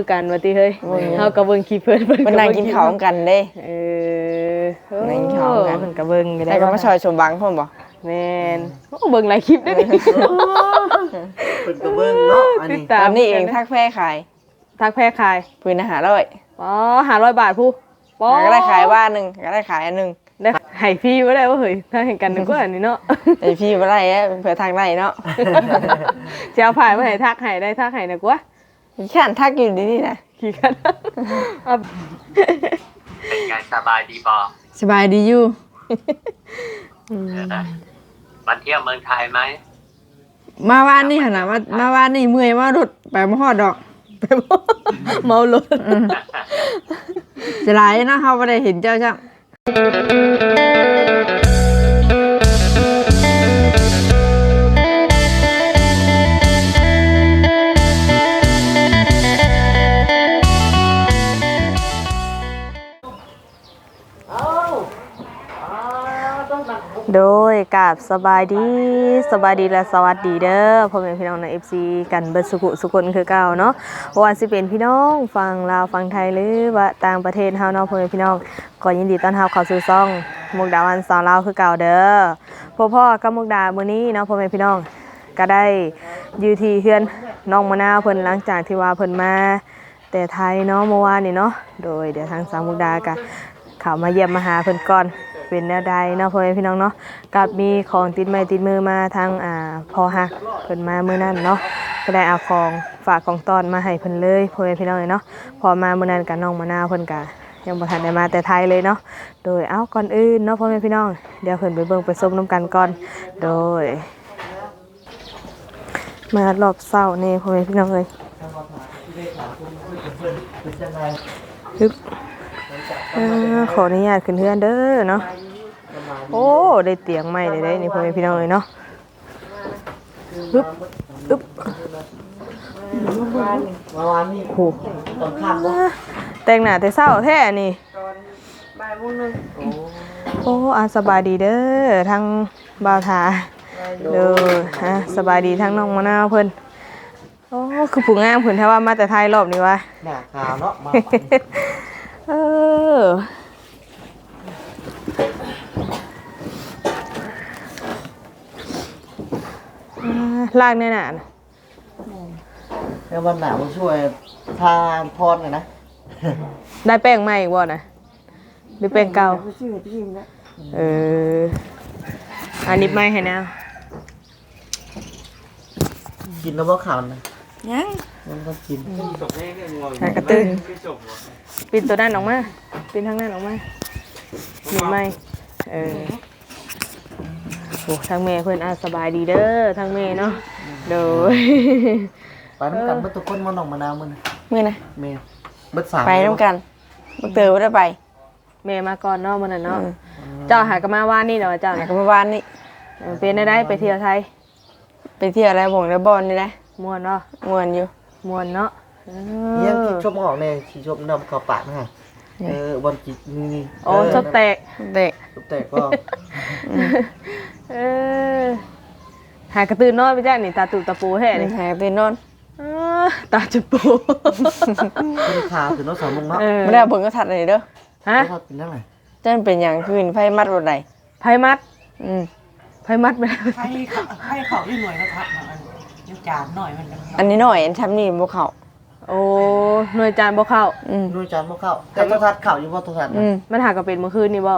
คือกันว่าติเฮ้ยเฮาก็เบิ่งคลิปเพิ่นเพิ่นมันนั่งกินข้าวกันเด้ เออนั่งกินข้าวกัน เพิ่นก็เบิ่งอยู่ได้ก็มาซอยสมบังพ่อมบ่แม่นโอ้เบิ่งหลายคลิปเด้อนี่เพิ่นก็เบิ่งเนาะอันติดนี้ตาตามมนี้เองทักแพ้ขายทักแพ้ขายพื้นอาหารร้อยอ๋อ500บาทผู้ปอก็ได้ขายบ้านหนึงก็ได้ขายอันหนึงได้ให้ฟรีบ่ได้ว่าเฮ้ยถ้าเห็นกันนึกว่าอันนี้เนาะไอพี่บ่ได้อะเผื่อทางได้เนาะจะเอาผ่านมาให้ทักให้ได้ทักให้นะกว่า ขี้ข้านทักอยู่ดีนี่นะขี้กันเอาเป็นไงสบายดีบอสบายดีอยู่มาเที่ยวเมืองไทยไหม มาวานนี่หั่นน่ะมามาวานนี่เมื่อยมารถไปบ่ฮอดดอกไปบ่เมารถสิหลายเนาะเฮาบ่ได้เห็นเจ้าจัง โดยกาบสบายดีสบายดีและสวัสดีเด้อพ่อแม่พี่น้องใน FC กันเบิดสุขุสุคนคือเก่าเนาะว่าสิเป็นพี่น้องฟังลาวฟังไทยหรือว่าต่างประเทศเฮาเนาะพ่อแม่พี่น้องก็ยินดีต้อนรับเข้าสู่ช่องมุกดาวันสาวลาวคือเก่าเด้อพ่อพ่อกับมุกดามื้อนี้เนาะพ่อแม่พี่น้องก็ได้อยู่ที่เฮือนน้องมะนาวเพิ่นหลังจากที่ว่าเพิ่นมา แต่ไทยเนาะเมื่อวานนี่เนาะโดยเดี๋ยวทางสาวมุกดาก็เข้ามาเยี่ยมมาหาเพิ่นก่อน เป็นแนวใดเนาะพ่อแม่พี่น้องเนาะกับมีของติดไม้ติดมือมาทางอ่าพอฮักเพิ่นมามื้อนั้นเนาะก็ได้เอาของฝากของตอนมาให้เพิ่นเลยพ่อแม่พี่น้องเลยเนาะพอมามื้อนั้นกับน้องมะนาวเพิ่นก็ยังบ่ทันได้มาแต่ไทยเลยเนาะโดยเอ้าก่อนอื่นเนาะพ่อแม่พี่น้องเดี๋ยวเพิ่นไปเบิ่งไปชมนํกันก่อนโดย มารอบเศร้านี่พ่อแม่พี่น้องเลยฮึบ อ่าขออนุญาตขึ้นเฮือนเด้อเนาะโอ้ได้เตียงใหม่เลยได้นี่พ่อแม่พี่น้องเลยเนาะฮึบฮึบเมื่อวานนี้โหตอนค่ำบ่แต่งหน้าแต่เศร้าแท้นี่โอ้อาสบายดีเด้อทั้งบ่าวทาเด้อฮะสบายดีทั้งน้องมะนาวเพิ่นโอ้คือผู้งามเพิ่นแท้ว่ามาแต่ไทยรอบนี้วะหน้าขาวเนาะมา เอออ่าลากแน่น่ะนะแล้ววันหนาวมาช่วยทางพรหน่อยนะได้แป้งใหม่อีกบ่นะหรือแป้งเก่าเออ อันนี้ไม่ให้แนวกินแล้วบ่ขาวนะยังมันก็กินหากระตื้น ปิดตัวนั้นออกมาปิดทางนั้นออกมาหนีไม่เออโอ้ทางเมย์เพื่อนอาสบายดีเด้อทางเมย์เนาะโดยไปน้ำกันเบิดทุกคนมาหนองมะนาวมื้อนะมื้อนะแม่เบิดสามไปนํกันบ่เตอบ่ได้ไปเมย์มาก่อนเนาะมันน่ะเนาะเจ้าหากนมาว่านนี่เดี๋ยวเจ้าหาน่ะกันเมื่อวานนี่เออเป็นได้ได้ไปเที่ยวไทยไปเที่ยวอะไรบ่งแล้วบอลนี่แหละม่วนเนาะม่วนอยู่ม่วนเนาะเออเยี่ยมคิดชมออกแน่คิดชมนำเข้าปากนะฮะเออวันกินนี่โอ้ชอบแตกเด็กชอบแตกก็เออหากระตือนนอนไปจ้านี่ตาตุตาปูแห่นี่นี่หาไปนอนเออตาจุปูขึ้นขาถึงน้องสาวมุงเนาะเออบ่ได้เอาเบิ่งก็ทัดเลยเด้อฮะทอดเป็นได้ไหมจันเป็นหยังคืนไฟมัดบ่ได้ไพมัด อืมไพมัดไปให้เขาให้เขาอยู่หน่วยนะครับมันอยู่จานหน่อยมันอันนี้หน่อยอันทำนี่บ่เข้า โอ้หน่วยจานบ่เข้าอืม ดูจานบ่เข้าแต่โทรทัศน์เข้าอยู่บ่โทรทัศน์อืนะมมันหากระเป็นเมื่อคืนนี่บ่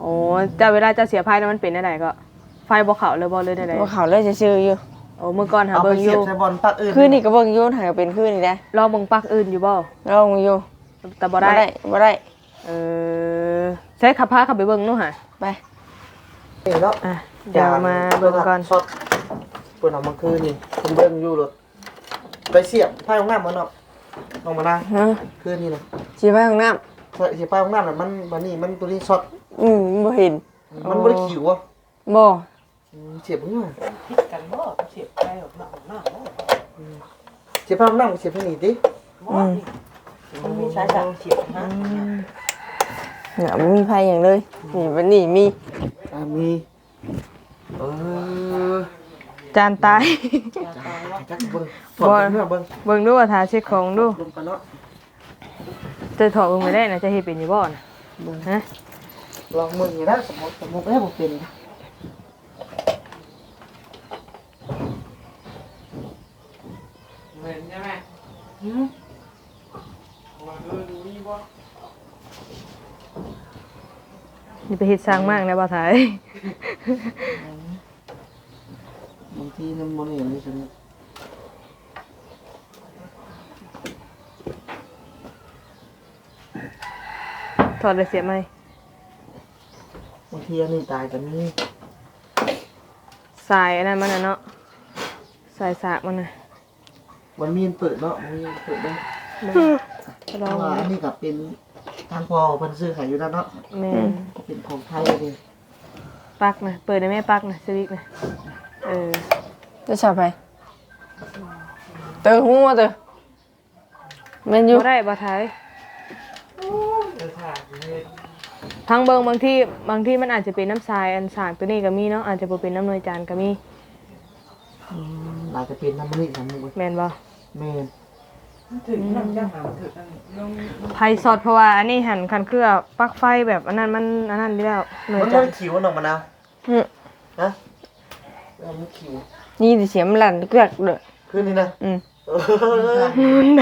โอ้เจ้าเวลาเจ้าเสียไพ่นั้นมันเป็นได้ก็ ไฟบ่เข้าเลยบ่เลยได้บ่เข้าเลยซื่อๆอยู่ โอ้เมื่อก่อนหาเอาไปเบิ่งอเสียบยู่ใส่บอลปักอื่นคืนนี้ก็เบิ่งอยู่หาก็เป็นคืนนี่แหละลองเบิ่งปลักอื่นอยู่บ่ลองอยู่แต่บ่บ่ได้ได้บ่ได้ เออใช้ขับพาขับไปเบิ่งนู่นหะไป นี่เนาะอะเดี๋ยวมาเบิ่งก่อนสดเปิดเอามาคืนนี่ผมเบิ่งอยู่รถ ไปเสียบไพ่ของน้ำมันเนาะลงมาได้ฮะคืนนี่นะสิไปห้องน้ำเสียบไพ่ของน้ำน่ะมันมันนี่มันตัวนี้สดอืมบ่เห็น มันบ่ได้ขิวอะบ่อืมเสียบนี่ว่ะคิดกันบ่เสียบไปออกหน้าออกหน้าบ่เสียบไพ่ของน้ำเสียบให้นี่ติบ่มันมีสายสางเสียบนะเนี่ยบ่มีไผหยังเลยนี่วันนี้มีอ่ามีเออ จานตาย จักเบิ่งถอดเมื่อเบิ่งเบิ่งดูว่าทาเช็คของดูลงกันเนาะจะถอดเบิ่งไม่ได้นะจะเฮ็ดเป็นอยู่บ่น่ะฮะลองมึงอยู่นะสมมุติสมมุติเอ้ยบ่เป็นเห็นใช่ไหมหืมว่าเออดูนี่บ่นี่ไปเฮ็ดสร้างมากนะบ่ทาย บางทีมันบ่เห็นนี่ซั่นถอดได้เสียไหมบางทีอันนี้ตายกันนี่สายอันนั้นมันน่ะเนาะสายสากมันน่ะมันมีอันเปิดเนาะมันมีอันเปิดเด้อลเพองราะว่าอันนี้ก็เป็นทางพอเพิ่นซื้อขายอยู่นั่นเนาะแม่นเป็นของไทยเลยปักนะเปิดได้ไหมปักนะสวิกนะเออจะชอบไปเตอหูมาเตอแมันอยู่บ่ได้บ่ทายทั้งเบิงบางที่บางที่มันอาจจะเป็นน้ำทรายอันสากตัวนี้ก็มีเนาะอาจจะบ่เป็นน้ำนวยจานก็มีอาจจะเป็นน้ำมันนี่น้ำมันแม่นบ่แม่นถึงน้ำยาหาถึงนั่นลงไผสดเพราะว่าอันนี้หันคันเครือปลั๊กไฟแบบอันนั้นมันอันนั้นอยู่แล้วหน่วยมันจามันนขิวน้องมะนาวอืมฮะ เอามันขิวนี่ดิเสียงมันลั่นเกลือกเด้อขึ้นนี่นะอืมเออ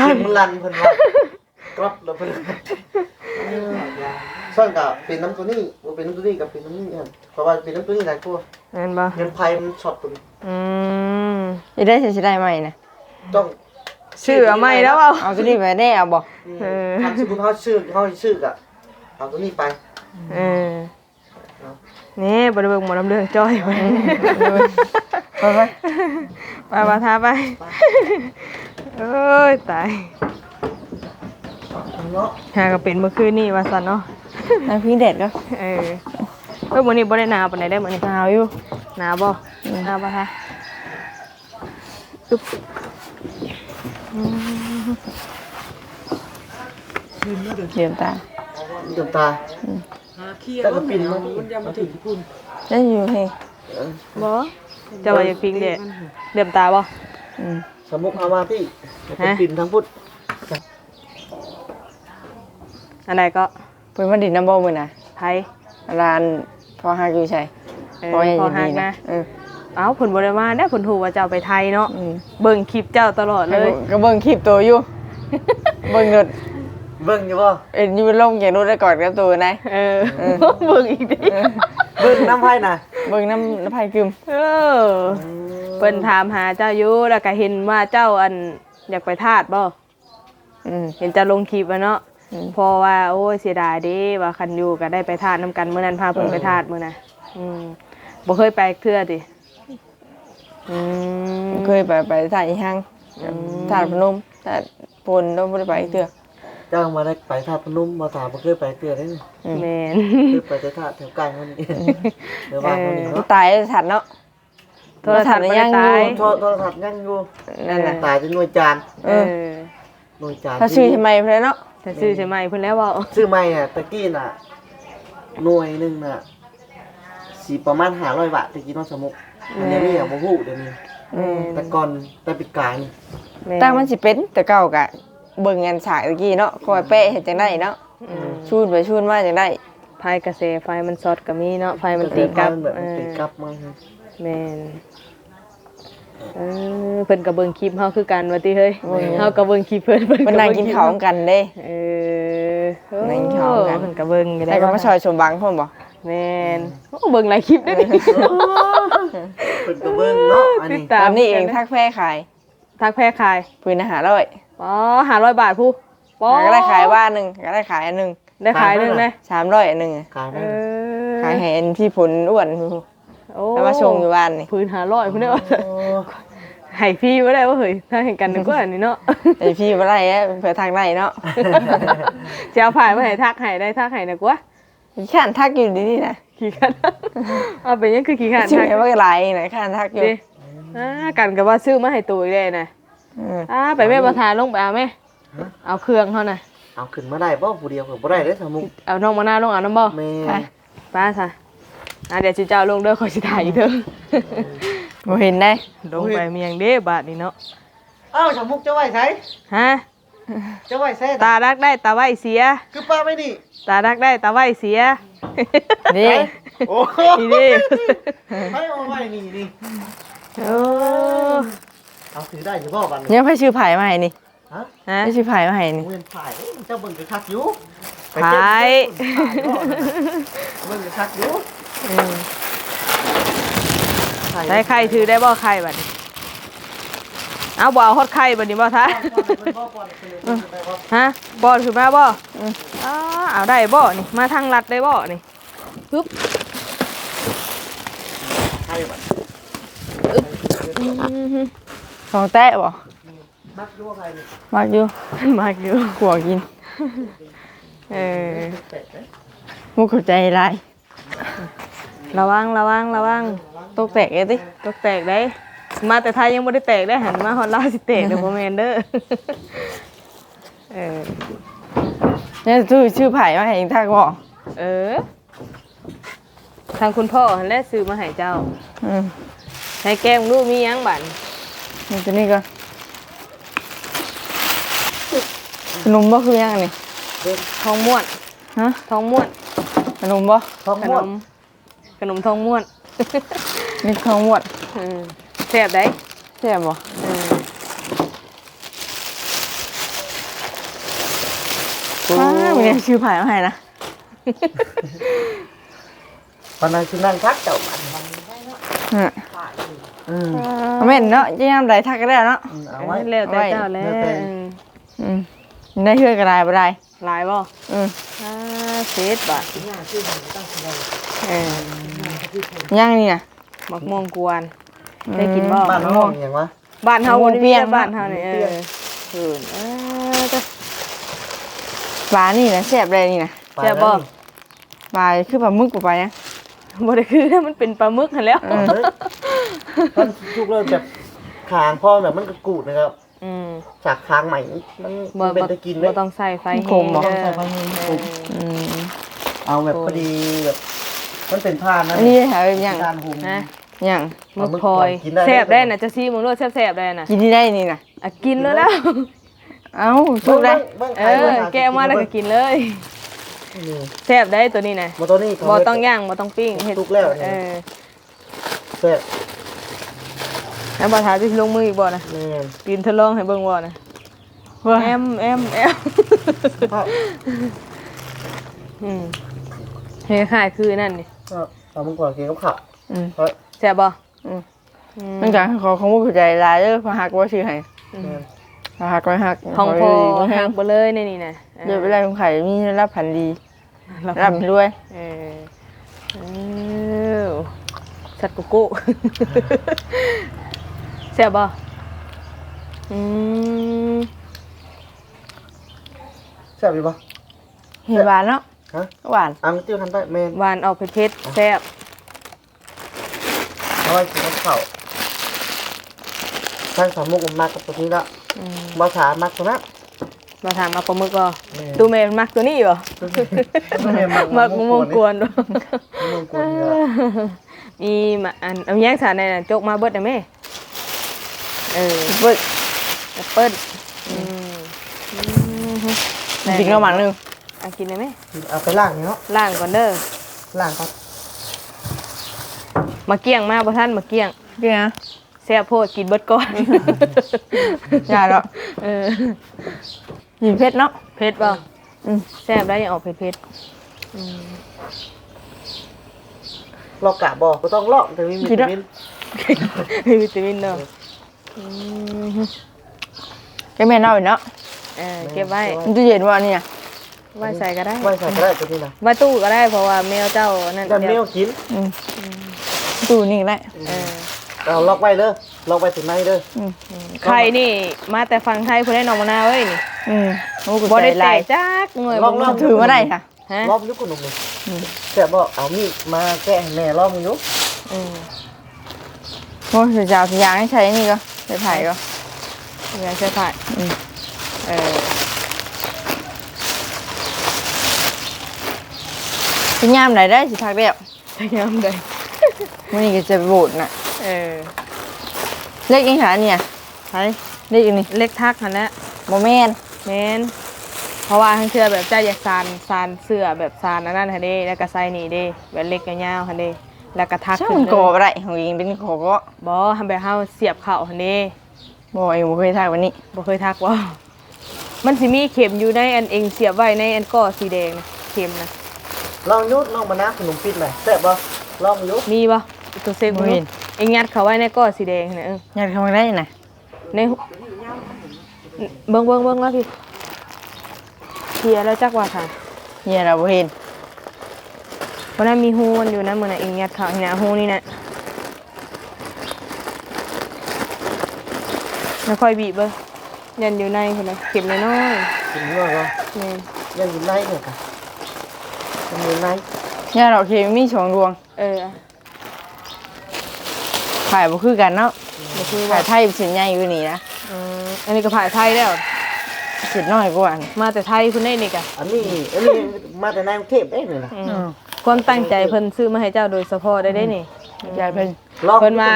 เสียงมันลั่นเพิ่นว่ากรอบแล้วเพิ่นซ่อนกับเป็นน้ำตัวนี้บ่เป็นน้ำตัวนี้กับเป็นน้ำนี้ครับเพราะว่าเป็นน้ำตัวนี้หลายตัวแม่นบ่เงินไผมันช็อตตัวนี้อืมจะได้สิได้ไหมนะต้องชื่อเอาใหม่แล้วเอาเอาตัวนี้ไปได้เอาบ่อืมเออทำสมมุติเขาชื่อเขาชื่ออะเอาตัวนี้ไปเออ นี่บ่ได้เบิ่งหมอลำเรื่องจ้อยไปไปไปไปบ่ทาไปเอ้ยตายเนาะหาก็เป็นเมื่อคืนนี่ว่าซั่นเนาะทางพี่เด็ดก็เออเอ้ยมื้อนี้บ่ได้หนาวปานใดได้มื้อนี้หนาวอยู่หนาวบ่หนาวบ่คะอึ๊บเดี๋ยวตาเดือดตา หาเคี้ยวแต่ก็ปิ่นมามันยังมาถึงญี่ปุ่นได้อยู่เฮ้บ่จะว่าอยากพิงเด้เดือมตาบ่อืมสมมุติเอามาพี่ฮะปิ่นทั้งพุทธอันใดก็เพิ่นมาดินน้ำบ่มื้อน่ะไผร้านพอหาอยู่ใช่เออพอให้พอดีหักนะนะเออเอ้าเพิ่นบ่ได้มาได้อเพิ่นฮู้ว่าเจ้าไปไทยเนาะอืมเบิ่งคลิปเจ้าตลอดเลย ก็เบิ่งคลิปตัวอยู่ เบิ่งรถ เบิ่งอยู่บ่เอ็นอยู่ลงอย่างรถได้ก่อนกับตัวนะเออเบิ่งอีกดิเบิ่งน้ำไผ่น่ะเบิ่งน้ำน้ำไผ่กึมเออเพิ่นถามหาเจ้าอยู่แล้วก็เห็นว่าเจ้าอันอยากไปทาสบ่อืมเห็นเจะลงคลิปอะเนาะอืมเพอว่าโอ้ยเสียดายเดิว่าคันอยู่ก็ได้ไปทาสนํกันมื้อนั้นพาเพิ่นไปทาสมื้อน่ะอืมบ่เคยไปเทื่อติอืมเคยไปไปถ่ายห้างถ่ายพนมถ่ายปนต้องบ่ได้ไปเตือเจ้ามาได้ไปท่าพนมบ่ถามบ่เคยไปเตือได้นี่แม่นเคยไปแต่ท่าแถวกลางมันนี่เดี๋ยวว่าเท่านี้เนาะตายถัดเนาะโทรศัพท์โทรศัพท์บ่ยัได้งอยู่ตายโทรโทรศัพท์ยังอยู่นั่นน่ะตายจนหน่วยจานเออหน่วยจานถ้าชื่อทำไมเพิ่นเนาะแต่ซื้อใช่ไหมเพิ่นแล้วเว้าซื้อใหม่น่ะตะกี้น่ะหน่วยหนึงน่ะสิประมาณ500บาทตะกี้เนาะสมุกอันนี้นี่อะบ่ฮู้เดี๋ยวนี้อืมแต่ก่อนแต่ปีกายนี่แม่ตั้งมันสิเป็นแต่เก่ากะ เบิ่งงานฉากตะกี้เนาะคอยแปะเฮ็ดจังได๋เนาะอืมชูนไปชูนมาจังได๋ Ờ. ไฟกระแสไฟมันช็อตก็มีเนาะไฟมันตีกลับแบบเอมันอตีกลับมาแม่นเออเพิ่นก็เบิ่งคลิปเฮาคือกันว่าติเฮ้ยเฮาก็เบิ่งคลิปเพิ่นเพิ่นมันนั่งกินข้าวกันเด้เออโอ้นั่งกินข้าวกันเพิ่นก็เบิ่งก็แต่ก็มาซอยชมบังพ่นบ่แม่นโอ้เบิ่งหลายคลิปเด้อนี่เพิ่นก็เบิ่งเนาะอันติดนี้ตาตมอนนี้เองทักแพ้ขายทักแพ้ขายปืนอาหารร้อย อ๋อ500บาทผู้ปอก็ได้ขายบ้านหนึงก็ได้ขายอันหนึงได้ขายหนึงนะ300อันหนึงอะขายเอได้อขายให้อันพี่ผลอ้วนโอ้แล้วมาชงอยู่บ้านนี่พื้น500พุ่นเด้อโอ้ให้พี่บ่ได้ว่าเฮ้ยถ้าเห็นกันนึกว่าอันนี้เนาะไอพี่บ่ได้อะเผื่อทางได้เนาะจะเอาผ่านมาให้ทักให้ได้ทักให้นะกว่าข้านทักอยู่ดีๆนะขี้ขันเอาเป็นยังคือขี้ขันชื่อทักแม่ว่าหลายนะข้านทักอยู่ดิอ่ากันกับว่าซื้อมาให้ตัวอีกได้นะ อืมอ่าไปแม่ประธานลงไปเอาแม่เอาเครื่องเขาน่ะเอาขึ้นมาได้บ่ผู้เดียวก็บ่ได้เด้อสมุกเอาน้องมาหน้าลงเอาน้ำบ่แม่ไปป้าซะอ่าเดี๋ยวจิเจ้าลงเด้อขอสิถ่ายอีกเด้อบ่เห็นได้ลงไปเมียงเด้บาดนี่เนาะอ้าวสมุกจะไหวใช้ฮะจะไหวใช้ตารักได้ตาไว้เสีย คือป้าไม่นี่ตารักได้ตาไว้เสียนี่โอ้โหนี่ดิไม่เอาไว้นี่นี่โอ้ เอาถือได้อยู่บ่บัดนี้เนี่ยให้ชื่อไผ่มาให้นี่ฮะฮะให้ชื่อไผ่มาให้นี่ เงินถ่ายเจ้าเบิ่งกระคักอยู่ถ่ายเบิ่งกระคักอยู่อืมใช้ไข่ถือได้บ่ไข่บัดนี้เอาบ่เอาฮอดไข่บัดนี้บ่ท้าฮะบอลคือมาบ่อ๋อเอาได้บ่นี่มาทางลัดได้บ่นี่ปึ๊บใช่บัด ของแตะบ่มักยั่วใครนี่มากอยู่มากอยู่กลัวกิน เออเป็ดนะมุกเข้าใจหลายระวังระวังระวังตกแตกเลยติตกแตกได้ มาแต่ไทยยังบ่ได้แตกได้หันมาฮอดลาวสิแตกเด้อบ่แม่นเด้อเออเนี่ยชื่อชื่อไผ่มาให้เองทักบ่เออ ทางคุณพ่อหันแลซื้อมาให้เจ้าอืมให้แก้มลูกมีหยังบัด นี่ตัวนี้ก็ขนมบ่คือยังอันนี่ทองม้วน ฮะทองม้วน ขนมบ่ท้องขม้นวนม ขนมทองม้วนนี่ของหมดเออแซ่บได้ใช่บ่เอออ้าวเนี่ยชื่อไผ่มาให้นะตอนนั้นคือนั่งทักเจ้าบัดฮะอืมเอาแม่นเนาะยามใดทักก็ได้เนาะอืมเอาเอาไว้ไว้แล้วแต่เจ้าแล้วแล้วแต่เอออืมได้เฮือกก็ได้บ่ได้หลายบ่อืมห้าเศษบาทเอย่าองนี่น่ะหมักม่วงกวน ได้กินบ่บ้านห้องอย่างวะบ้านเฮาหมูบ่ได้เปีมียงแต่บ้านเฮานี่เอหมูเปียองเพิ่นเออจ้ะปลานี่นะแซ่บเลยนี่นะแซ่บบ่ปลาคือปลาหมึกกว่าไปนะบ่ได้คือมันเป็นปลาหมึกหั่นแหล้วเออเฮ้ย มันทุกเรื่องแบบขางพ่อแบบมันกระกูดนะครับ อืมจากคางใหม่มันบ่มันเป็นบ่ตะกินไหมบ่ต้องใส่ไฟมันแห้คมงบ่เด้อใส่ไฟแห้งเอคมออืมเอาแบบพอดีแบบมันเป็นผ้านะอันนี้หาแบบอย่างการหุมนะอย่างหมึกพลอยกินได้แซ่บได้น่ะจะซีหมึงรสแซ่บๆได้น่ะกินที่ได้นี่นะอะกินแล้วแล้ว เอ้าสุกได้บิ่งเอไข่อบิ่งหแกะมาแล้วก็กินเลยนี่แซ่บได้ตัวนี้น่ะมาตัวนี้บ่ต้องย่างบ่ต้องปิ้งเฮ็ดทุกแล้วเอเนี่ยอแซ่บ แล้วบ่ถามสิลงมืออีกบ่น่ะแม่นปีนทดลองให้เบิ่งบ่น่ะว่าแอมแอมแอมก็อืมเฮ้คล้ายๆคือนั่นนี่ก็เอามึงก่อนกินกับข้าวอืมเฮ้ยแซ่บบ่อืมอืมเนื่องจากขอของมุกเข้าใจหลายเด้อพอหักว่าชื่อให้แม่นพอหักไว้หักของพอขอให้หักบ่เลยในนี่น่ะเดี๋ยวเวลาของไข่มีรับพันดีรับรับด้วยเออเออสัตว์กุกุ แซ่บบ่อืมแซ่บอยู่ปะเห็นหวานเนาะฮะหวานอะมันติ้วทันได้แม่นหวานออกเผ็ดๆแซ่บเอาไว้กินกับข้าวทางสามมุกมันมากกับตัวนี้ละอืมภาษามากตัวนั้นมาถามมาปลาหมึกบ่แม่ตูเมนมักตัวนี้บ่แม่นมักมะม่วงกวนบ่ มะม่วงกวนนี่ละมีมาอันเอาแยงสารในน่ะจกมาเบิดได้แม่ เออเบิดแอปเปิ้ลอืมจริงๆแล้วหมันหนึงอะกินได้ไหมเอาไปล่างนี่เนาะล้างก่อนเด้อล่างก่อนมาเกี้ยงมาบ่ท่านมาเกี้ยงพี่นะแซ่บโพดกินเบิดก่อนอย่าแล้วเออยินเพชรเนาะเผ็ดบ่อืมแซ่บได้ยังออกเผ็ดลอกกะบอกก็ต้องลอกแต่มีวิตามินๆมีวิตามินเนาะ อืมแกแม่นเอาอีกเนาะเออเก็บไว้มันจะเย็นว่าเนี่ยไว้ใส่ก็ได้ไว้ใส่ก็ได้ตัวนี้นะไว้ตู้ก็ได้เพราะว่าแมวเจ้านั่นกันแมเดี๋ยววกินอืมดูนี่ก็ได้เออเอาล็อกไว้เด้อล็อกไว้ถึงในเด้ออืมไข่นี่ มาแต่ฝั่งไทยเพิ่นได้นองมะนาวเว้ยนี่อืมโอ้กูบ่ใจได้แตลายกจักหน่วยลองลองถือมาได้ค่ะฮะรอบยุคขนมเลยแต่บอกเอามีดมาแกะให้แม่รอบมึงยุคอืมโอ้ยจะเอาทุกอย่างให้ใช้นี่ก็ ใช้ไผ่ก็อย่าใช่ผ่านอืมเออเป็นยามไหนได้สิพักเดียวพยายามได้มันนี่ก็จะโบดน่ะ เออ เล็กยังหาเนี่ยไปเล็กอีกนี่เล็กทักหันแหละโมแม่นแมนเพราะว่าทั้งเชื่อแบบเจ้าอยากซานซานเสื้อแบบซานอันนั้นฮะเด้แล้วก็ใส่นี่เด้แบบเล็กยาวๆฮะเด้ แล้วก็ทักช่างขึ้มันนเลยโกอะไรของเองเป็นโกก็บ่ทำแบบเฮาเสียบเข่าฮะเด้บ่เองบ่เคยทายวันนี้บ่เคยทักว่ามันสิมีเข็มอยู่ในอันเองเสียบไว้ในอันก้อสีแดงนะเข็มนะลองยุดลองมานะขนมปิดหน่อยแซ่บบ่ลองยุดมีบ่ตัวเซฟบ่มีเองยัดเข้าไว้ในก้อสีแดงนะเออ อยากทำได้น่ะในหุเบิ่งเบิ่งเบิ่งแล้วพี่เคลียร์แล้วจักว่าค่ะเฮียเราบ่เห็น เพราะนั้นมีฮูมันอยู่นะมื้อน่ะเองยัดเข้านี่นะฮูนี่นะแล้วค่อยบีบเบิ่งยันอยู่ในพุ่นน่ะเข็มน้อยกินเมื่อก็ๆแม่นยังอยู่ในเนี่ยค่ะยังอยู่ในเฮียเราเคมีสองดวงเออขายบ่คือกันเนาะบ่คือขาว่ายไทยสินใหญ่อยู่นี่นะอืมอันนี้ก็ผ่ายไทยแล้ว สินน้อยกว่านี่มาแต่ไทยเพิ่นได้นี่กะอันนี้อันนี้มาแต่ในกรุงเทพเองเลยนะอืมอืม ความตั้งใจเพิ่นซื้อมาให้เจ้าโดยเฉพาะได้ได้นี่ยายเพิ่นลองเพิ่นมา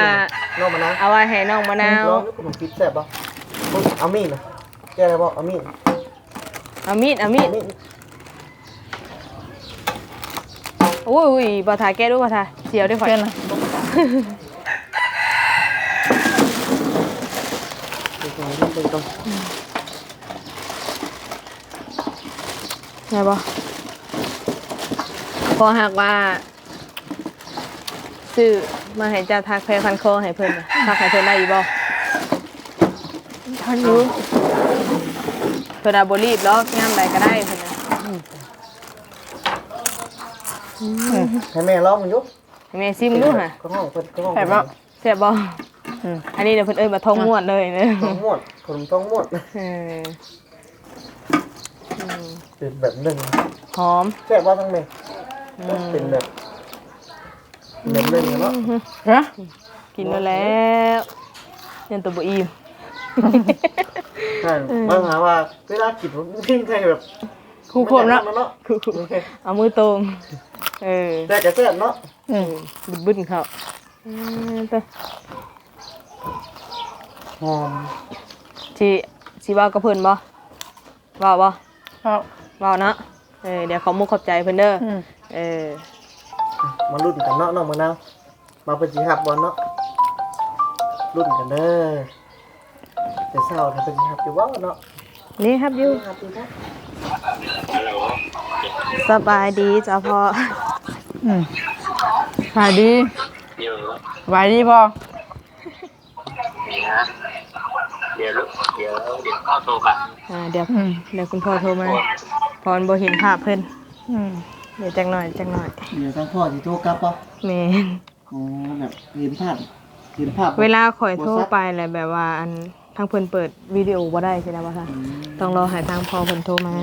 ลองมานะเอาไว้ให้น้องมะนาวลองยุดขนมปิดแซ่บบ่เอามีดนะแกอะไรบอกเอามีดเอามีดเอามีดเอามีดโอ้ยอุ้ยบ่ทาแก้ดูบ่ทาเสียวด้วยข่อยเพิ่นน่ะเป็นตรงนี้เป็นตรงได้บ่ พอหากว่าซื้อมาให้เจ้าทักแพรพันคอให้เพิ่นน่ะทักให้เพิ่นได้อีบ่ทันอยู่เพิ่นน่ะบ่รีบหรอกงามใดก็ได้เพิ่นน่ะให้แม่ลองมันยุบให้แม่ซิมดูห่ะก็ห้องเพิ่นก็ห้องแซ่บบ่แซ่บบ่อืมอันนี้เดี๋ยวเพิ่นเอ้ยมาท่องม่วนเลยเนอะต้องม้วนขนมต้องม้วนเอออืมเป็นแบบหนึ่งหอม แซ่บว่าทั้งแม่ เป็นแบบแบบหนึ่งอะเนาะฮะกินแล้วแล้วยันตัวบ่อิ่มใช่บางหาว่าเวลากินผมทิ้งใครแบบคู่ควบเนาะเนาะเอามือตรงเออแต่จะแซ่บเนาะอืมบึ้นบึ้นเขาอืมตัวหอมสิสิเว้ากับเพิ่นบ่เว้าบ่ครับเว้าเนาะเออเดี๋ยวขอมุกขอบใจเพิ่นเด้อออืม เออ มารุ่นกันเนาะน้องมะนาวมาเป็นจีฮับบอลเนาะรุ่นกันเด้อแต่เศร้าถ้าเป็นจีฮับอยู่ว่าเนาะนี่ครับอยู่ฮับดีนะสบายดีจ้ะพ่ออืมขายดีเดี๋ยวสบายดีบ่นี่นะเดี๋ยวลูกเดี๋ยวเดี๋ยวเข้าโตไปอ่าเดี๋ยวอืมเดี๋ยวคุณพ่อโทรมาพรบ่เห็นภาพเพิ่นอืม เดี๋ยวจักหน่อยจักหน่อยเดี๋ยวทางพ่อสิโทรกลับป่ะแม่นอ๋อแบบเห็นภาพเห็นภาพเวลาข่อยโทรไปแหละแบบว่าอันทางเพิ่นเปิดวิดีโอบ่ได้ใช่ไหมบ่คะต้องรอให้ทางพ่อเพิ่นโทรมา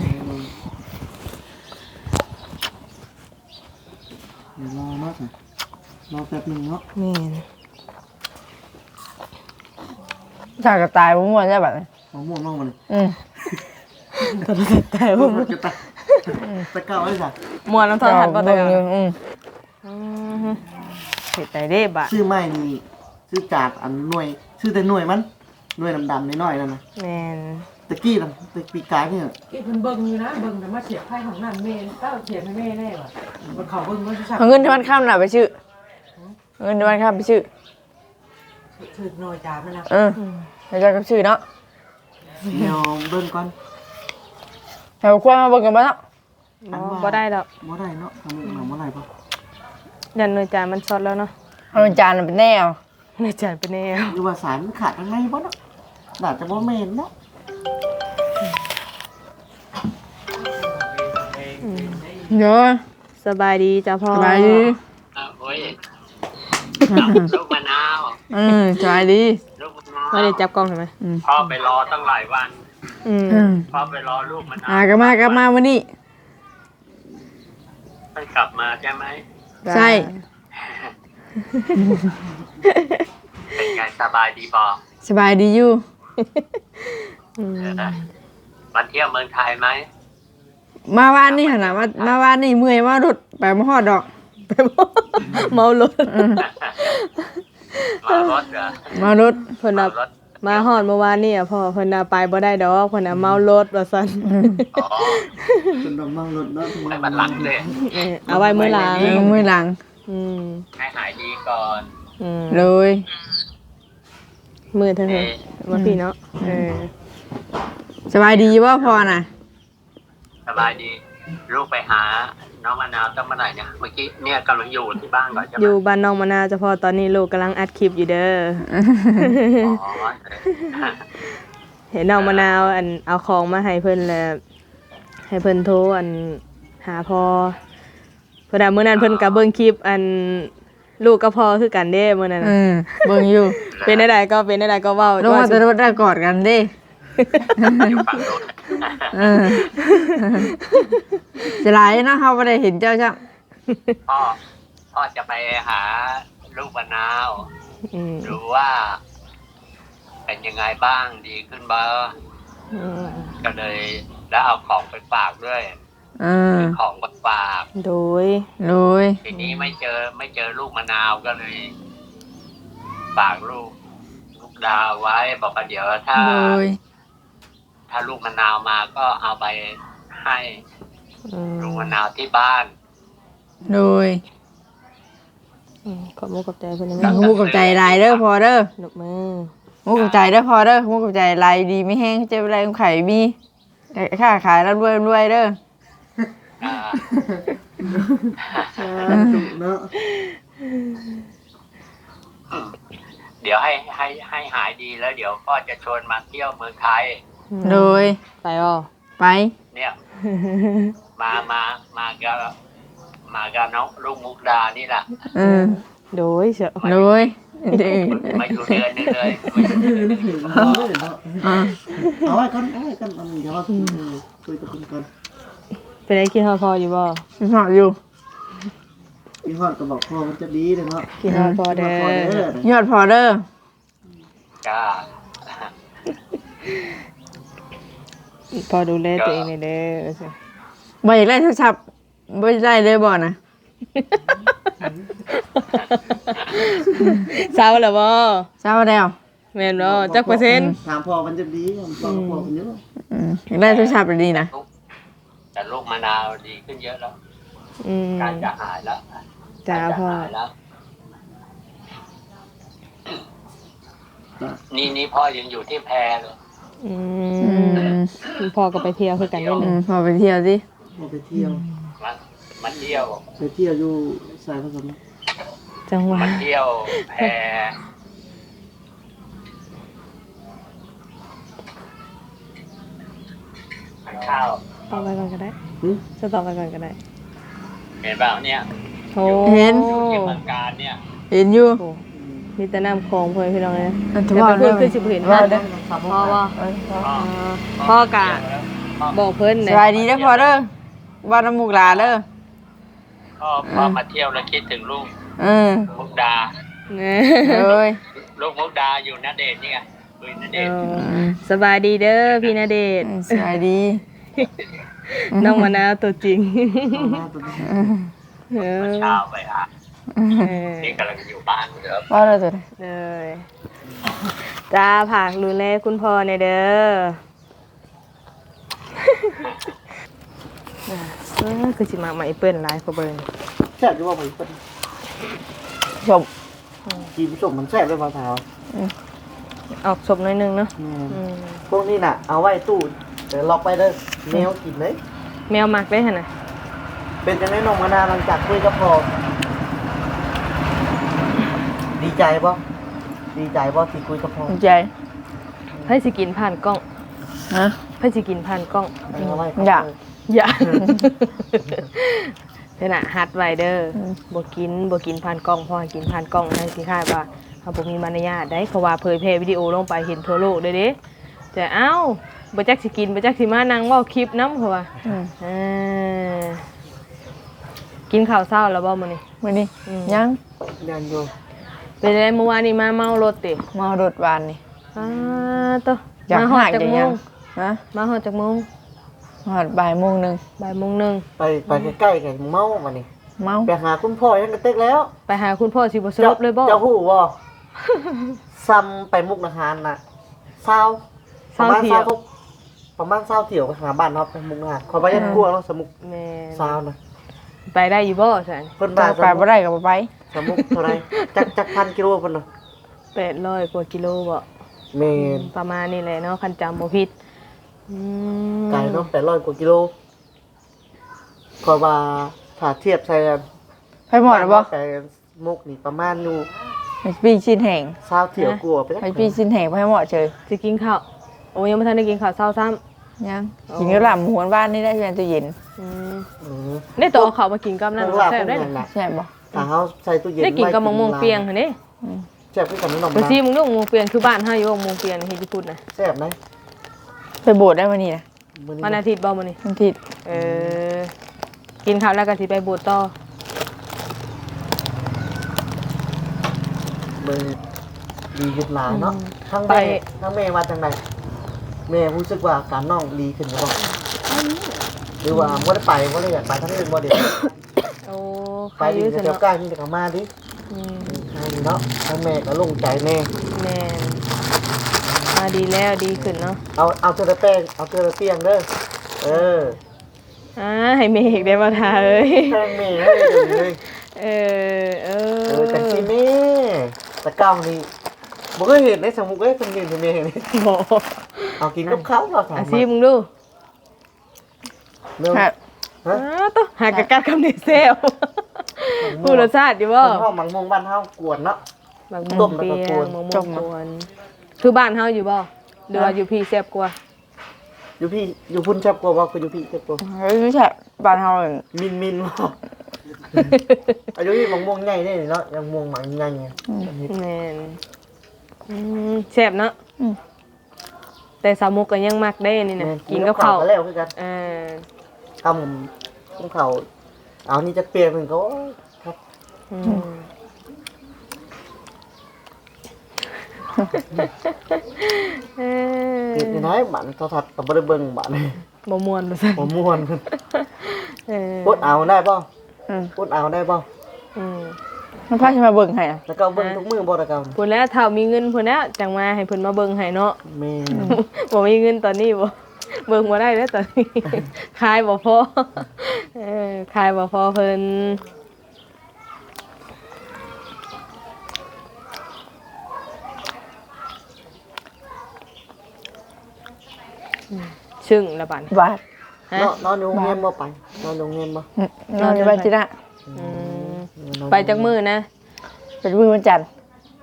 เดี๋ยวรอเนาะสิรอแป๊บหนึงเนาะแม่นถ้ากระตายบ่ม่วนใช่บัดนี้เอาม่วงน้องมาเลยอืมแต่ม่วงมันจะตาย ตะเก้าไอ้สัสม่วนน้ำทอดหันบ่ตะเบิ่งกะอยู่อืมอือฮึเฮ็ดได้เด้บะชื่อไม้นี่ชื่อจาดอันหน่วยชื่อแต่หน่วยมันหน่วยดำๆน้อยๆนั่นนะแม่นตะกี้น่ะตะปีกายเนี่ยอีเพิ่นเบิ่งอยู่นะเบิ่งแต่มาเสียบไพ่ของนั่นแม่เต้าเสียบให้แม่แน่ว่ะมันเขาเบิ่งว่าสิสักเอาเงินที่มันข้ามน่ะไปชื่อเอาเงินที่มันข้ามไปชื่อ ถือหน่อยจามันนะเออแล้วจะกับชื่อเนาะเดี๋ยวเบิ่งก่อน แต่ควรมาเบิ่งกันบ่เนาะบ่บ่ได้ดอกบ่ได้เนาะทำเอาบ่ได้ปะยันหน่วยจานมันช็อตแล้วเนาะเอาจานเป็นแนวหน่วยจานเป็นแนวหรือว่าสารมันขาดยังไงบ่เนาะน่าจะบ่แม่นเนาะเดี๋ยวสบายดีจ้ะพ่อสบายดีอะโอ้ยจับลูกมะนาวอืมสบายดีลูกมะนาวไม่ได้จับกล้องเห็นไหมพ่อไปรอตั้งหลายวัน อืมอืมพ่อไปรอลูกมะนาอ่าวกลับมากลับมาวันนี้ไม่กลับมาใช่ไหมใช่ เป็นไงสบายดีบอสบายดีอยู่อืมมาเที่ยวเมืองไทยไหมมาวานนี่หั่นน่ะมามาวานนี่เมื่อยมารถไปมาฮอดดอก ไปบ่เมารถ มารถเหรอ มารถเพิ่นมาน่ะรถ มาฮอดเมื่อวานนี่อะพ่อเพิ่นน่ะไปบ่ได้ดอกเพิ่นน่ะเมารถว่าซั่นอ๋อเป็นดอกมังรถเนาะไปบัดหลังเลยเออเอาไว้มื้อหลังเออมือหลัง อืมให้หายดีก่อนอืมเลยมือเธอเถอะมาพี่เนาะเออสบายดีว่าพอน่ะสบายดี ลูกไปหา น้องมะนาวตั้งเมื่อไหร่เนี่ยเมื่อกี้เนี่ยกำลังอยู่ที่บ้านก่อนใช่ไหมอยู่บ้านน้องมะนาวเฉพาะตอนนี้ลูกกำลังอัดคลิปอยู่เด้ออ๋อเห็นน้องมะนาวอันเอาของมาให้เพิ่นแล้วให้เพิ่นโทรอันหาพอเพอดามื้อนั้นเพิ่นก็เบิ่งคลิปอันลูกกับพ่อคือกันเด้มื้อนั้นเอน่ะอเบิ่งอยู่ เป็นได้ใดก็เป็นได้ใดก็เว้าลงมาแต่รถได้กอดกันเด้ อยู่ฝั่งนู้นเออสลายนะเฮาบ่ได้เห็นเจ้าจ้ะพ่อพ่อจะไปหาลูกมะนาวอืมดูว่า เป็นยังไงบ้างดีขึ้นบ้างอืมก็เลย แล้วเอาของไปฝากด้วยเออของไปฝาก โดยเลยทีนี้ไม่เจอไม่เจอลูกมะนาวก็เลยฝากลูก ลูกดาวไว้ บอกว่าเดี๋ยวถ้าเลย ถ้าลูกมะนาวมาก็เอาไปให้อืมลูกมะนาวที่บ้านเลยอืมขอบมุกขอบใจเพิ่นหลันะงมูกับใจลายเด้อพอเด้อหนกมือมูกับใจเด้อพอเด้อมูกับใจลายดีไม่แห้งเจ็บอะไรไข่มีค่าขายแล้วรวยรวยเด้ออ่าถูกเนาะเดี๋ยวให้ให้ให้หายดีแล้วเดี๋ยวพ่อจะชวนมาเที่ยวเมืองไทย เลยไปอ่อไปเนี่ย มามามากับมากับน้องลูกมุกดานี่แหละเออโดยเชียวเลยเด้อมาอยู่เดือนนึงเลยมาอยู่เดือนนึงเอาเลยเนาะอะ เอาไว้ก่อนเอาไว้ก่อนอันเดี๋ยวเราคุยกับคุณก่อนเป็นไอ้กินฮอดพออยู่บ่พี่หออยู่พี่ฮอดก็บอกพ่อมันจะดีเลยเนาะกินฮอดพอเด้พออเด้อยอดพอเด้อจ้า พอดูแลตัวเองหน่อยเด้อเชียวบ่อยากได้โทรศัพท์บ่ได้เลยบ่นะ เศร้าแล้วบ่เช้าแล้วแม่นบ่จักเปอร์เซ็นต์ถามพ่อมันจะดีผมบอกพ่อมันเยอะอืมอยากได้โทรศัพท์ดีนะแต่ลูกมะนาวดีขึ้นเยอะแล้ว อืมการจะหายแล้วจ้าพ่อหายแล้ว นี่นี่พ่อยังอยู่ที่แพรเลย อือืมมพ่อก็ไปเที่ยวคือกันนี่อืแหละมพอไปเที่ยวสิพ่อไปเที่ยวมามาเที่ยว ไปเที่ยวอยู่สายผสมจังหวะมาเที่ยวแพรทานข้าวต่อไปก่อนก็ได้ หึจะต่อไปก่อนก็ได้เห็นเปล่าเนี่ย โอ้เห็นที่เมืองการเนี่ย เห็นอยู่โอ้ มีแต่น้ำคลองเพื่อนพี่น้องเลยนะอันแต่ที่ว่าไปพูดคือสิบเห็นว่าว่าเด้อพ่อว่าพ่อพ่อกะบอกเพิ่นสนะบายดีเด้อพอเด้อบ้านน้ำมูกหลาเด้อพ่อพ่อมาเที่ยวแล้วคิดถึงลูกเออมุกดาเลยลูกมุกดาอยู่นาเดชน์นี่ไงคุยนาเดเอชน์อสบายดีเด้อพี่นาเดชน์สบายดีน้องมะนาวตัวจริงหน้าตัวนี้เออเช้าไปอะ เออนี่กำลังอยู่บ้านเดี๋ยวว่าเราจะเลยจ้าผักดูแลคุณพ่อในอยเด้อเออคือสิมาใหม่เปิ้นหลายกว่าเบิ่งแซ่บจะว่ามันเป็นชมกินผู้ชมมันแซ่บเลยมะพร้าวออกศพหน่อยหนึงเนาะอืมอืมพวกนี้น่ะ เอาไว้ตู้เดี๋ยวล็อกไปเด้อแมวกินเลย แมวมักได้หั่นน่ะเป็นจังได๋น้องมะนาวหลังจากคุยกับพ่อ ดีใจบ่ดีใจบ่ที่คุยกับพ่อใจไผสิกินผ่านกล้องฮะไผสิกินผ่านกล้องเอาไว้อยากอย่าเพิ่นน่ะฮัดไว้เด้ออบ่กินบ่กินผ่านกล้องเพราะว่ากินผ่านกล้องให้สิคาดว่าเฮาบ่มีมารยาทได้เขาว่าเผยแพร่วิดีโอลงไปเห็นทั่วโลกเด้เด้แต่เอ้าบ่จักสิกินบ่จักสิมานั่งเว้าคลิปนำเขาว่าอืม เออกินข้าวเช้าแล้วบ่มื้อนี้มื้อนี้อืม ยังยังอยู่ เป็นไดเมื่อวานนี้มาเมารถติมารถวานนี่อ้าโตอยากมาฮอดหายจักได้โมยังงฮะมาฮอดจักโมงหอดบ่ายโมงหนึงบ่ายโมงหนึงไปไปใกล้ๆกันเมามานี่เมาไปหาคุณพ่อยังกระเต็กแล้วไปหาคุณพ่อสิบ่สลบเลยบ่เจ้าหู้บ่ซ้ำไปมุกนาหารน่ะเศร้าประมาณเศร้าทุกประมาณเศร้าเที่ยวกับหาบ้านเนาะไปมุกนาหารขอไปยันกลัวเนาะสมุกแม่นเศร้านะไปได้อยู่บ่ซั่นเพิ่นไปว่าสไปมุบ่กได้ก็บ่ไป สมุกเท่าไหรจักจักพันกิโลเพิ่นเนาะ800กว่ากิโลบ่เมนประมาณนี้แหละเนาะคันจำบ่ผิดอืมไกลเนาะแปดร้อยกว่ากิโลเพราะว่าถ้าเทียบใส่ไปหมดแล้วบ่ใส่มุกนี่ประมาณอยู่ไปปีชิ้นแห้งเศร้าเที่ยวกลัวไปไปปีชิ้นแห้งไปให้หมดเฉยสิกินข้าวโอ้ยังบ่ทันได้กินข้าวเช้าซ้ำยังกินกระหล่ำหวนบ้านนี่ได้เพียงตู้เย็นอืมอืมได้ต่อเอาข้าวมากินกับนั่นเพิ่นว่าแซ่เพิ่บนได้นั่นแหละใช่บ่ ถ้าเฮาใส่ตู้เย็นได้กินกับมะม่วงเปียงหั่นเด้แซ่บคือกันน้องไปซีมึงดูมะม่วงเปียงคือบ้านเฮาอยู่มะม่วงเปียงนี่เฮ็ดสิพูดนะแซ่บไหมไปโบสถ์ได้วันนี้นะมื้อนี้วันอาทิตย์บ่มื้อนี้วันอาทิตย์เออกินข้าวแล้วก็สิไปโบสถ์ต่อมึงดีขึ้นหลายเนาะทั้งแม่ทั้งแม่ว่าจังไดแม่รู้สึกว่าอาการน้องดีขึ้นบ่หรือว่าบ่ได้ไปบ่ได้อยากไปทั้งอื่นบ่เดี๋ ยวโอ้ไปใครอดียู่ก็ซั่นเดี๋ยวเนาะใกล้นี่ก็มาดิอืมใช่เนาะทั้งแม่ก็โลงใจแน่แม่นมาดีแล้วดีขึ้นเนาะเอาเอาเธอละแป้งเอาเธอละเตียงเด้อเอออ่าให้เมฆได้บ่ทาเอ้ยแป้งแม่ให้ดูเลยเออเอเอออแต่ที่แม่แต่เก้านี่บ่เคยเห็นในสมุกเอ้ยเป็นเห็นที่แม่นี่บ่เอากินกับข้าวเราถามอาซีมึงดูเรื่องฮะ ฮะ อ้าวต้องหากะกัดคำนี้เซลพูดรสชาติดิบ่คนห้องบางมงบ้านเฮากวนเนาะ บางต้มมงแล้วเปีก็ยกวนงมงมงกวนคือบ้านเฮาอยู่บ่หรือว่าอยู่พี่แซ่บกว่าอยู่พี่อยู่พุ่นแซ่บกว่าว่าคืออยู่พี่แซ่บกว่าเฮ้ยไม่ใช่บ้านเฮาเองมินมินว่าอายุพี่บางม่วงใหญ่ได้เนาะยังม่วงหมังใหญ่ไงแม่นอืมแซ่บเนาะแต่สาวมุกก็ยังมักได้นี่นะกินกับข้าวก็แล้วคือกันเออ ทำของเขาเอานี่จะเปลี่ยนเป็นเขาครับอืมเออเห็นไหมบ้านเขาทัดกับบริเบิงบ้านบ่ม่วนบ่ซั่นผมม่วนเออพูดเอาได้ป่ะอืมพูดเอาได้ป่ะอืมมันพาฉันมาเบิ่งให้นะแล้วก็เบิ่งทุกมือบ่ตะเกาเพิ่นแล้วถ้ามีเงินเพิ่นแล้วจังมาให้เพิ่นมาเบิ่งให้เนาะแม่บ่มีเงินตอนนี้บ่ เบิ่งบ่ได้แล้วตอนนี้ ขายบ่พอเออขายบ่พอเพิ่นอืมซึ่งละบัดบ้านฮะ นอนนอนอยู่โรงเรียนบ่ไปนอนอยู่โรงเรียนบ่อืมนอนอยู่บ้านจิระอืม ไปจักมื้อนะ เป็นมื้อวันจันทร์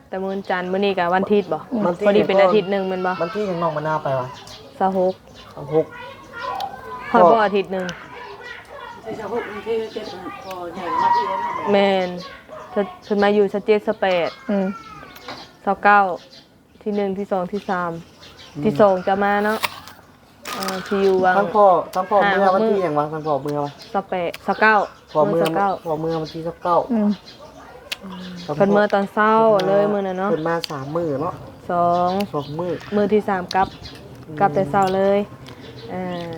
แต่มื้อวันจันทร์มื้อนี้ก็วันอาทิตย์บ่มันที่พอดีเป็นอาทิตย์หนึงแม่นบ่มันที่ยังน้องมะนาวไปว่ะ26เอา หกฮอดบ่อาทิตย์หนึงที่จะพูดที่เจ็ดพอใหญ่มาที่แล้วแมนเธอเพิ่นมาอยู่สเจ็ดสเปดอืมสเก้าที่หนึ่งที่สองที่สามที่สองจะมาเนาะเอ่อที่อยู่วาง ทั้งพ่อทั้งพ่อหาเมื่อวันมื้อที่ยังวะทั้งพ่อเมื่อวะสเปดสเก้าพ่อเมื่อสเก้าพ่อเมื่อวันที่สิบเก้าอืมเพิ่นเมื่อตอนเช้าเลยมื้อน่ะเนาะเพิ่นมาสามมื้อเนาะสองสองมื้อมื้อที่สามกลับกลับแต่เช้าเลยเอ่อ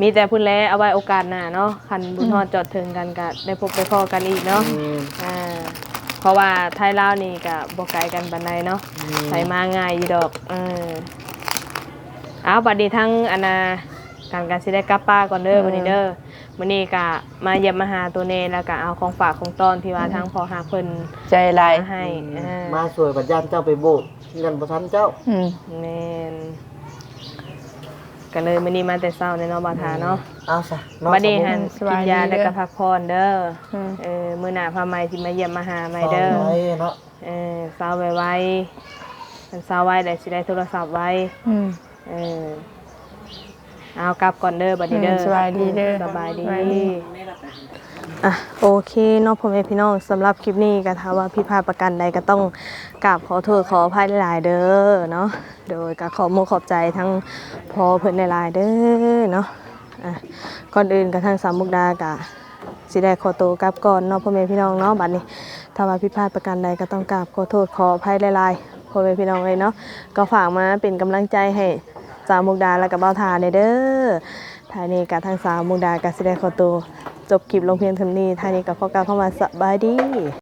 มีแต่พุ่นแลเอาไว้โอกาสหน้าเนาะคันบุญฮอดจอดถึงกันก็ได้พบได้พ้อกันอีกเนาะอืมอ่าเพราะว่าไทยลาวนี่ก็บ่ไกลกันปานใดเนาะอืมใส่มาง่ายอยู่ดอกเออเอาบัดนี้ทั้งอันนาการการสิได้กลับป้าก่อนเด้อวันนี้เด้อวันนี้ก็มาเยี่ยมมาหาตัวเนแล้วก็เอาของฝากของต้อนที่ว่าทางพอหาเพิ่นใจลายมาให้เออมาสวยบัดย่านเจ้าไปโบกเงินบ่ทันเจ้าอืมแม่น ก็เลยมื้อนี้มาแต่เช้าในเนาะบาทาเนาะเอาซะเนาะบัดนี้หันสบายกินดียาแล้วเด้อก็พักผ่อนเด้ออืมเออมื้อหน้าพาใหม่สิมาเยี่ยมมาหาใหม่เอาเด้อไว้เนาะเออเช้าไวๆมันเช้าไว้ได้สิได้โทรศัพท์ไว้ อืม เออเอากลับก่อนเด้อบัดนี้เด้ออืมสบายดีเด้อสบายดี สบายดีอ่ะโอเคเนาะพ่อแม่พี่น้องสำหรับคลิปนี้ก็ถ้าว่าผิดพาประการใดก็ต้องกราบขอโทษขออภัยหลายเด้อเนาะโดยก็ขอโมขอบใจทั้งพอเพิ่อนหลายเด้อเนาะอะก่อนอื่นก็ทางสามมุกดากะสิได้ขอตัวกลับก่อนเนาะพ่อแม่พี่น้องเนาะบัดนี้ถ้าว่าผิดพาประการใดก็ต้องกราบขอโทษขออภัยหลายๆพ่อแม่พี่น้องเลยเนาะก็ฝากมาเป็นกำลังใจให้สาวมุกดาและกับเบ้าทาเด้อท้ายนี้กับทางสาวมุกดากับสิได้ขอตัว จบคลิปลงเพียงเท่านี้ทายนี้กับพ่อกาเข้ามาสบายดี